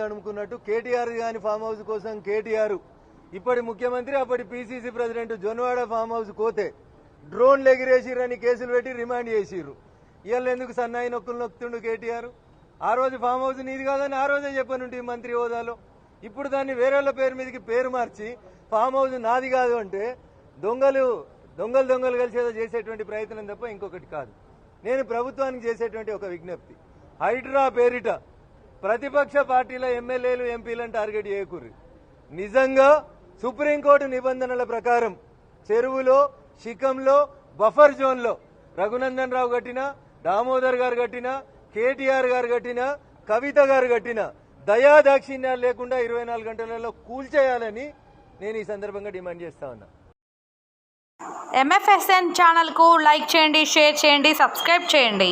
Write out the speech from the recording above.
తడుముకున్నట్టు కేటీఆర్ గాని farm house కోసం కేటీఆర్ ఇప్పటి ముఖ్యమంత్రి అప్పటి PCC president Janwada farm house కోతే డ్రోన్లు ఎగిరేసిరని కేసులు పెట్టి రిమాండ్ చేసిర్రు. ఇవాళ ఎందుకు సన్నాయి నొక్కులు నొక్కుతుండు కేటీఆర్? ఆ రోజు ఫామ్ హౌస్ నీది కాదని ఆ రోజే చెప్పనుంటి మంత్రి హోదాలో. ఇప్పుడు దాన్ని వేరేళ్ళ పేరు మీదకి పేరు మార్చి ఫామ్ హౌస్ నాది కాదు అంటే దొంగలు దొంగలు దొంగలు కలిసేదో చేసేటువంటి ప్రయత్నం తప్ప ఇంకొకటి కాదు. నేను ప్రభుత్వానికి చేసేటువంటి ఒక విజ్ఞప్తి. హైడ్రా పేరిట ప్రతిపక్ష పార్టీల ఎమ్మెల్యేలు ఎంపీలను టార్గెట్ చేయకూర్రి నిజంగా సుప్రీంకోర్టు నిబంధనల ప్రకారం చెరువులో శిఖంలో బఫర్ జోన్లో రఘునందన్ రావు కట్టిన దామోదర్ గారు కట్టిన కేటీఆర్ గారు కట్టిన కవిత గారు కట్టిన దయా దాక్షిణ్యాలు లేకుండా ఇరవై నాలుగు గంటలలో కూల్చేయాలని నేను ఈ సందర్భంగా డిమాండ్ చేస్తా ఉన్నా. ఎంఎఫ్ఎస్ఎన్ ఛానల్కు లైక్ చేయండి షేర్ చేయండి సబ్స్క్రైబ్ చేయండి.